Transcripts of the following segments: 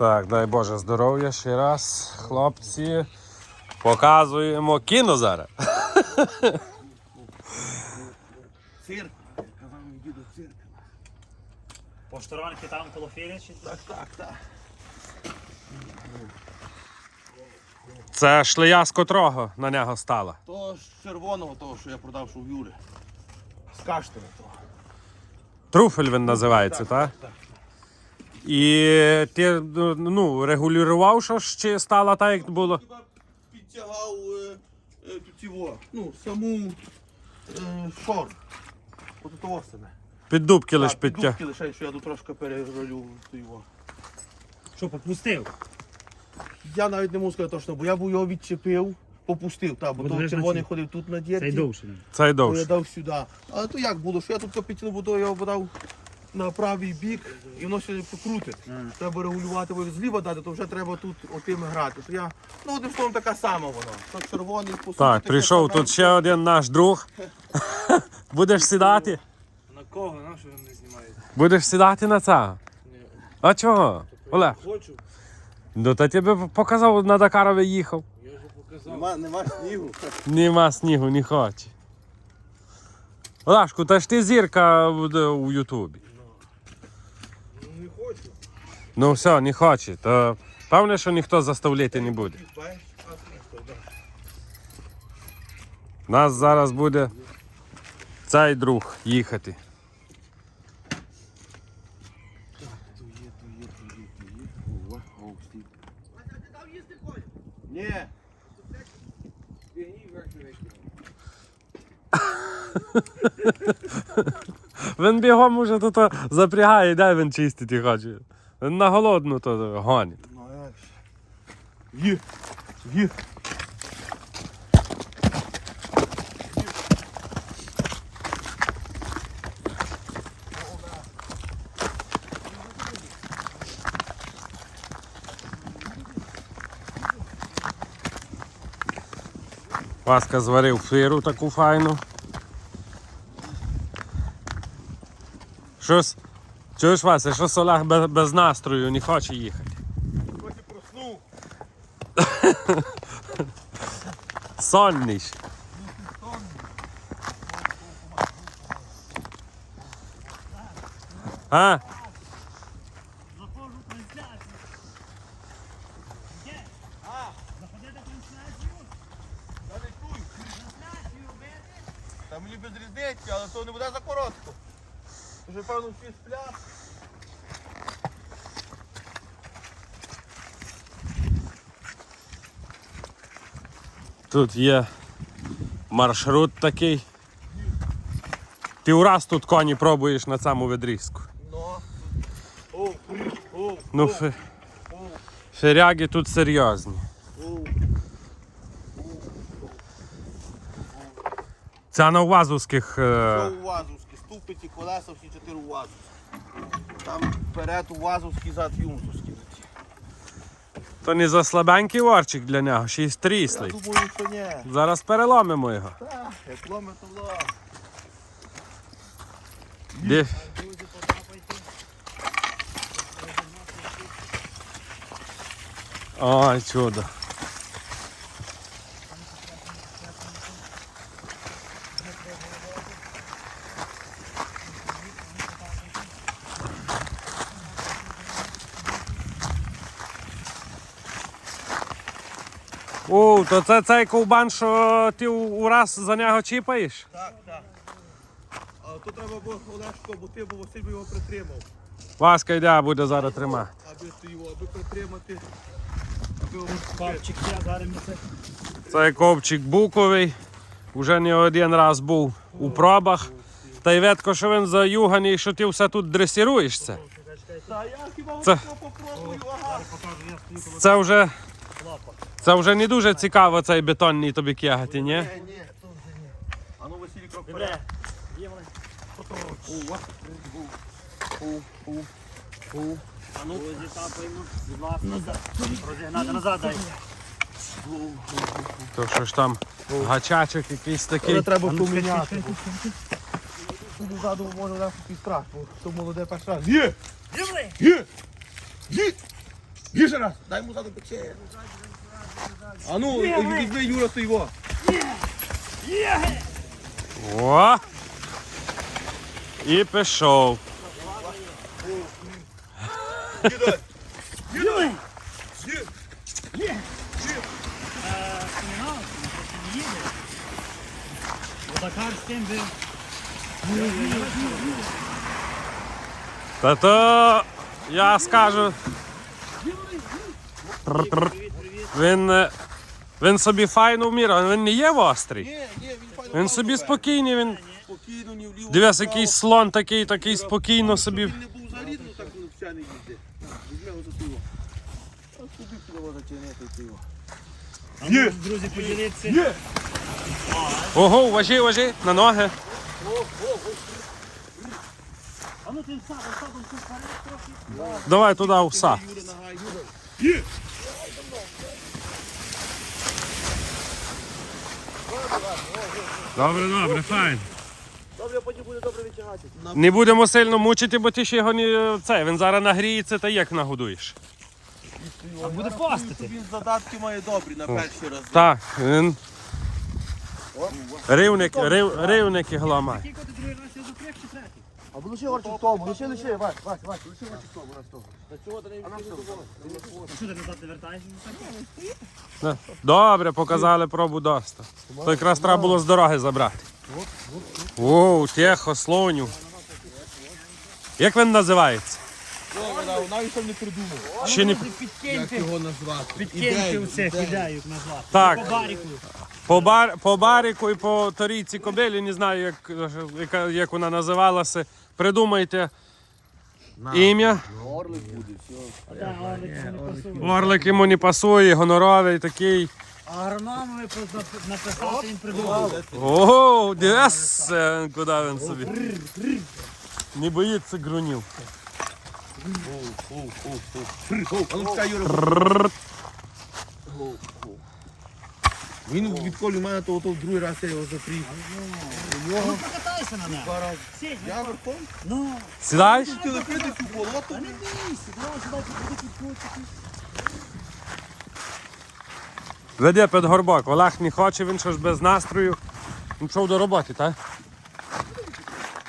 Так, дай Боже здоров'я ще раз, хлопці. Показуємо кіно зараз. Цирк. Казав мій діду цирк. Поштаранки там коло філі чи Так, так, так. Це шлея з котрого на нього стала. То з червоного того, що я продав, що в Юри. З каштана того. Труфель він називається, так? І ти ну, регулював, що ж чи стала так, як було? Хіба підтягав е, е, тут його, ну, саму е, шор. От того саме. Під дубки лиш Так, підтяг. дубки лише, що я тут трошки переролю то його. що попустив? Я навіть не можу сказати точно, бо я б його відчепив, попустив, так, бо Бо то дивись на червоний ходив тут на Цей дірці. довший. Цей То я довше. дав сюди. Але то як було, що я тут підтягнув, бо то я його дав на правий бік і воно ще покрутить. Ага. Треба регулювати, бо зліва дати, то вже треба тут отими грати. То я, ну одним словом, така сама вона. То червоний по суті, Так, прийшов тут ще один наш друг. Будеш сідати? На кого? На що ви не знімаєте? Будеш сідати на це? Ні. А чого? Олег, Хочу, ну та тебе показав на Дакарові їхав. я вже показав. Нема, нема снігу. Нема снігу, не хоче. Олашку, та ж ти зірка в, у Ютубі. Ну все, не хоче. То певне, що ніхто заставляти не буде. Нас зараз буде цей друг їхати. Ні. Він бігом уже тут запрягає, дай він чистити хоче. На голодну то гонить. Ну, а як ж. Є, є. Васка зварив фиру таку файну. Щось. Чуєш, Вася, що Олег без, без настрою не хоче їхати. І проснув. Сонний. А? Заходжу трансляцію. Є? Заходите трансляцію? Я не чую. Та мені без різниці, але то не буде за коротко. Вже певно всі. Тут є маршрут такий. Півраз тут коні пробуєш на цьому відрізку. Ну. Ну, фе- феряги тут серйозні. Це на УАЗовських. Все Е... УАЗовські, колеса, всі чотири УАЗовські. Там вперед УАЗовський, зад Юмсовський. То не за слабенький орчик для нього, ще й Я стріслий. думаю, що ні. Зараз переломимо його. Та, як ломе, то ломе. Де? Ой, чудо. О, то це цей ковбан, що ти ураз за нього чіпаєш? Так, так. А то треба було Олешко, бо ти, бо Василь би його притримав. Васка йде, буде зараз тримати. Аби ти його, аби притримати. Аби його я зараз це. Цей ковчик буковий. Уже не один раз був у пробах. Та й ветко, що він заюганий, що ти все тут дресіруєшся. Та я хіба Це- це... попробую, ага. Це вже. Це вже не дуже цікаво цей бетонний тобі кягати, ні? Ні, ні, то вже ні. А ну Василь крок вперед. Є. А ну, зітапаємо. Будь ласка. Розігнати назад дай. То що ж там гачачок якийсь такий. Але треба поміняти. ззаду може нам якийсь страх, бо то молоде перший раз. Є! Є! Є! Більше раз, дай йому ззаду пече. А ну, візьми Юра ти його. О! І пішов. Їдай. Юй! Є. Кримінал, не їде. Отакар з тим би. Та то я скажу. Привіт, привіт. Він, е, він собі файно вміряв, він не є острий. Ні, ні, він файно Він собі спокійний, він. Спокійно, ні вліво. Дивись, ні який слон такий, такий спокійно собі. Він не був взагалі, ну так ну, все не його за. А куди? Ну, друзі, поділіться. Є! Ого, важи, важи, на ноги. А ну ти садом, садом тут вперед трохи. Давай туди уса. Юра нога, Юра. Є! Добре, добре, файн. Добре, потім буде добре витягати. Не будемо сильно мучити, бо ти ще його не. Це, він зараз нагріється та як нагодуєш. А буде пастити. Він задатки має добрі на перший раз. Так, він. Ривник, рив, ривники гламає. Тільки ти другий раз я запряг чи третій? А лише орчик в тому, лише, лише, Вась, Вась, Вась, лише орчик в тому, раз того. Та чого ти не що ти назад не вертаєш? Да. Добре, показали пробу доста. То якраз треба було з дороги забрати. Воу, тихо, слоню. Як він називається? Навіть там не придумав. Ще не Як його назвати? Підкиньте оце, кидають назвати. Так. По баріку. по, бар, по баріку і по торійці кобилі, не знаю, як, яка- як вона називалася. Придумайте ім'я. Орлик буде, все. Орлик йому не пасує, гоноровий такий. А агрономові написати він придумав. Ого, дивись, куди він собі. Не боїться грунів. А ну чекай, Юра. Трррр. Він відколи в мене, то, то другий раз я його запріг. Ну покатайся на нього. Сідь, Я верхом? ну. Сідаєш? Хотіли прийти цю болото. Не бійся, давай сюди підходи кутики. Веде під горбок. Олег не хоче, він що ж без настрою. Він пішов до роботи, так?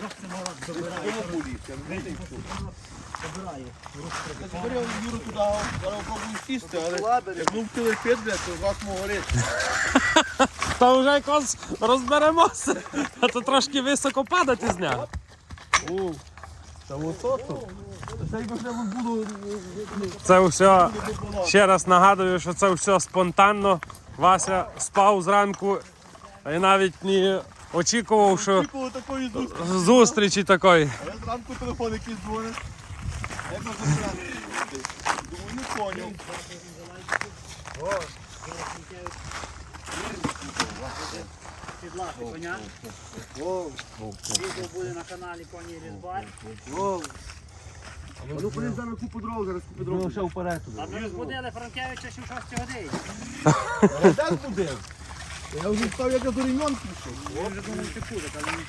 Ох, це мала забирає. Воно боліться. Забирає. Тепер Юру туди зараз пробую сісти, але як ну втили то вас мого. Та вже якось розберемося. А то трошки високо падати з нього. Та ото. Це якби ж не було все. Ще раз нагадую, що це все спонтанно. Вася спав зранку і навіть не очікував, що зустрічі. зустрічі такої. А я зранку телефон якийсь дзвонить. Думаю, не поняв. Підлати коня. Відео буде на каналі Коні Різбар. Ну, зараз купу дров, зараз купу дров. А ми розбудили Франкевича ще в 6 годині. Де буде? Я вже став, як я до ремонту пішов. Він вже думав, що буде, але він-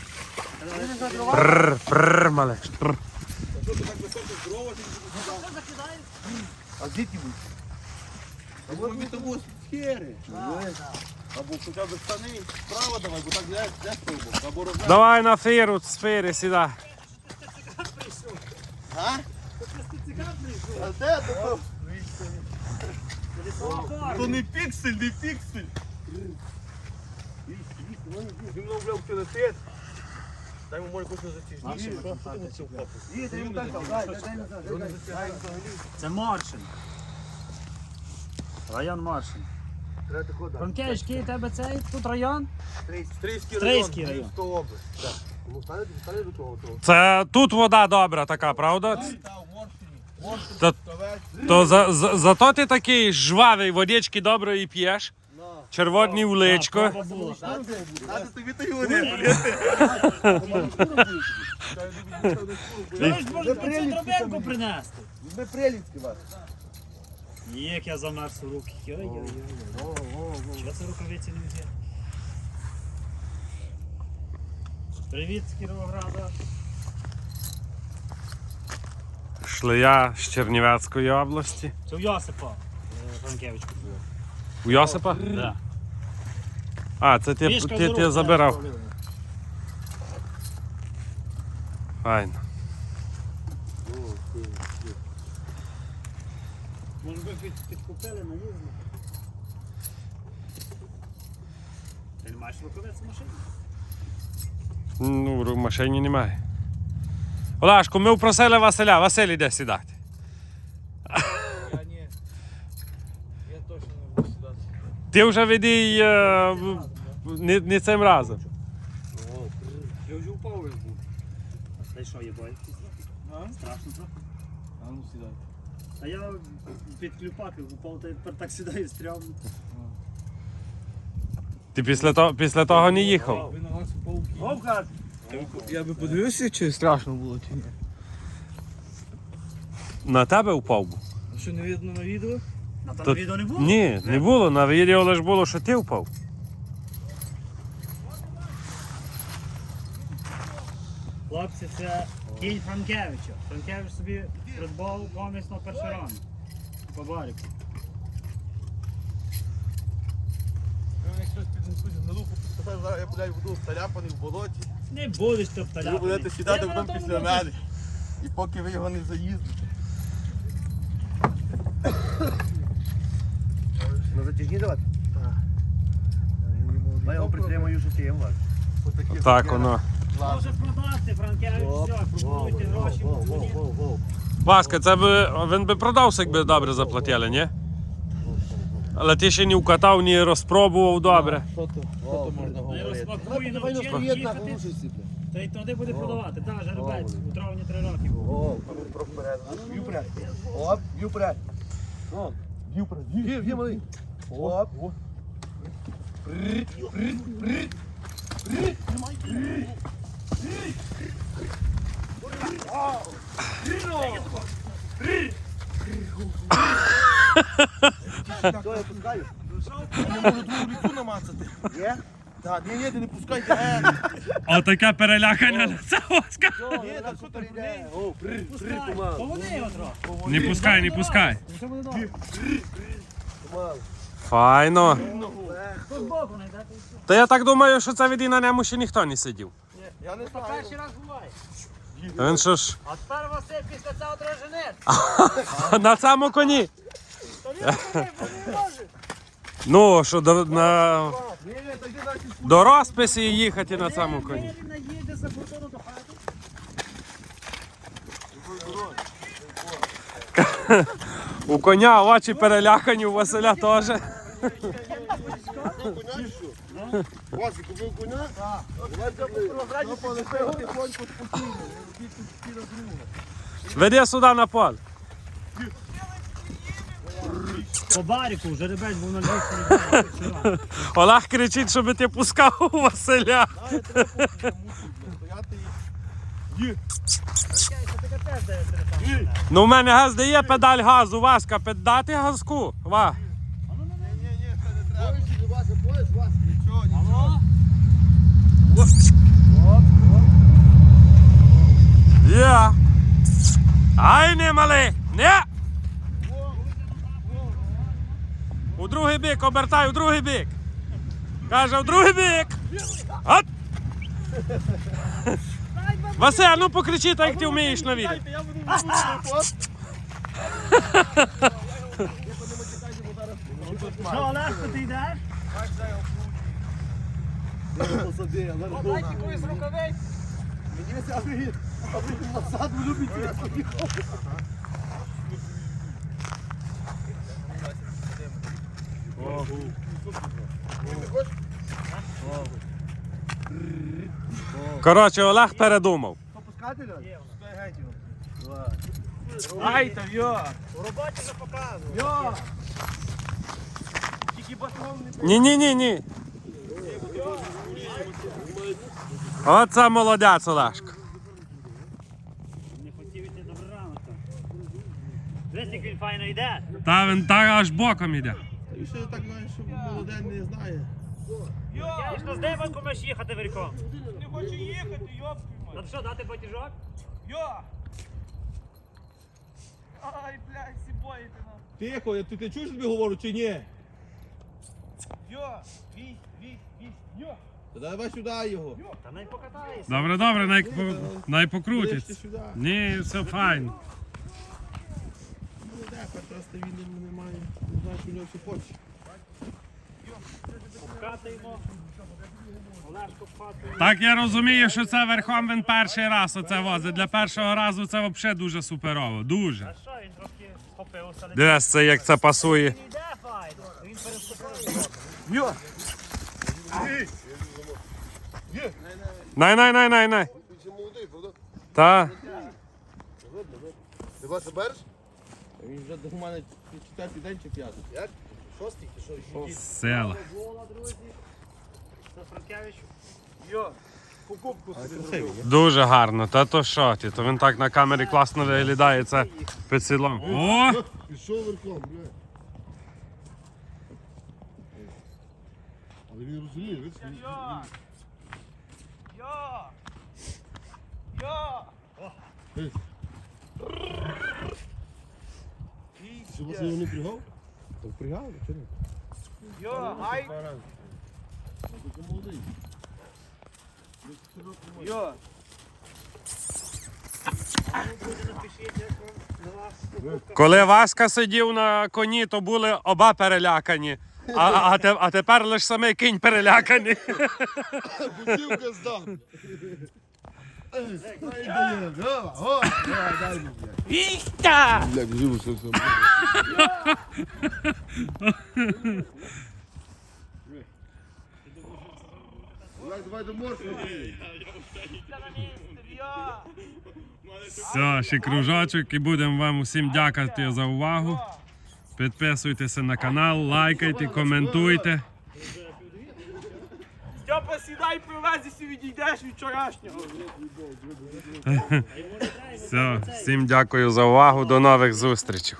Пррр, пррр, малеш. Що ти так високо? А звідки будь? А може ми того схери. Або хоча б штани справа давай, бо так не де стовбок. Або розгляд. Давай на фіру, сфері сідай. А? А де? То, Лісова то не піксель, не піксель. Він мав вже вчили тет. Дай йому може кожен затяжніше. Їде, йому так, дай, дай, дай, дай. Це Маршин. Район Маршин. Франкевич, який у тебе цей тут район? Стрийський Стрийський район, район. Київська область. Так. Це тут вода добра така, правда? Та. То за, за, зато ти такий жвавий, водички доброї п'єш. Червоні в личко. Баба була. Надо тобі то його не блядь. Чуєш, може цю дробинку принести? Ми прилінські вас. Як я замерз у руки. Чого це рукавиці не взяти? Привіт з Кіровограда. шлея з Чернівецької області. Це у Йосипа. е, Франкевич купив. У Йосипа? Да. А, це ти, Мішка ти, ти рук забирав. Файно. Може би під, підкупили на їзду. Ти не маєш рукавиць в машині? Ну, в машині немає. Олашко, ми впросили Василя. Василь іде сідати. Я ні. Я точно не буду сідати. Ти вже веди е, не, не цим разом. Я вже впав як був. Та й що, є бой? Страшно трохи. А ну сідай. А я під клюпак упав, та тепер так сідаю стрьомно. Ти після того, після того не їхав. Ви на нас пауки. Вовка! Я би подивився, чи страшно було, чи ні. На тебе впав був? А що не видно на відео? На То- відео не було? Ні, не було. На відео лише було, що ти впав. Хлопці, це кінь Франкевича. Франкевич собі придбав комість на перший ран. По баріку. Якщо щось піднесуть на лупу, то зараз я блядь, буду вталяпаний в болоті. Не будеш ти Ви будете сідати потім після мене. І поки ви його не заїздите. 7 вас. Отак воно. Може продати, Франкевич, все, пропонуйте гроші. Васка, це би він би продався, якби добре заплатили, ні? Але ти ще не укатав, не розпробував добре. Що то. Ну, Та й туди буде продавати, так, жеребець, у травні три роки. О, вперед. Б'ю. Ну, ну, Оп, б'ю Оп. Що я пускаю? Я можу другу ліцу намацати. Є? Так, ні, ні, ти не пускайте. Е, Отаке перелякання на це Васка. ні, так що ти Прийде. О, при, при, туман. поводи його трохи. Не пускай, не пускай. Все буде добре. Туман. Файно. Та я так думаю, що це від і на ньому ще ніхто не сидів. Я не Це знаю. перший раз буває. А Він що ж А тепер Василь після цього дружинець. на цьому коні. Ну, що до, на, до розписі їхати на цьому коні. У коня очі перелякані, у Василя теж. Вася, купив коня? Веди сюди на поле. По баріку жеребець був на львівському. Олег кричить, щоб ти пускав у Василя. Ну, в мене газ дає педаль газу, Васка, піддати газку. Ва. Ні, ні, ні, це не треба. Нічого, нічого. Алло? Є. Ай, не мали. Не. У другий бік, обертай, у другий бік. Каже, у другий бік. От. Василь, ну покричи так, як ти вмієш на відео. Я буду виконувати. Що, Олешко, ти йдеш? Посади, я зараз Дай якоїсь рукавиць. Мені це аби, аби назад ви любите. Коротше, Олег передумав. Попускати, Льон? Пускай геть його. Ай, там йо! У роботі вже показував. Йо! Ні, ні, ні, ні. Оце молодець, Олешко. Не хотів іти добре ранок. Дивись, як він файно йде. Та він так аж боком іде. І ще так знаєш, що молодий не знає. Я ж на здебанку маєш їхати вірком. Не хочу їхати, йоп. Ну що, дати батіжок? Йо! Ай, блядь, всі боїте нам. Тихо, я- ти, ти чуєш, що тобі говорю, чи ні? Йо, вісь, вісь, вісь, йо. Та давай сюди його. Та не покатайся. Добре, добре, най, по- най Ближче покрутиться. сюди. Ні, все файно. Ну, де, та він не- має. Не знаю, що у нього все хоче. Олешко вкатує. Так я розумію, що це верхом він перший раз оце возить. Для першого разу це взагалі дуже суперово. Дуже. А що, він трошки схопився. Дивись, це як це пасує. Він йде файно. Він переступив. Йо! Най, най, най, най, най. Він ще молодий, правда? Та. Ти вас береш? Він вже до мене четвертий день чи п'ятий. Як? Шостий чи що? Села. Це Франкевич. Йо, покупку собі зробив. Дуже гарно. Та то що ти? То він так на камері класно виглядає. Це під сідлом. О! Пішов верхом, бля. Він розуміє, він Йо. Йо. Йо. Чи вас його не пригав? Та впрягав, чи ні? Йо, ай. Тільки молодий. Йо. Коли Васька сидів на коні, то були оба перелякані. А, а, те- а тепер лише самий кінь переляканий. Бутилка дай мені, блядь. Живу. Давай, до морфи. Все, ще кружочок і будемо вам усім дякувати за увагу. Підписуйтеся на канал, лайкайте, коментуйте. Степа, сідай, привезися, відійдеш від вчорашнього. Все, всім дякую за увагу. До нових зустрічей.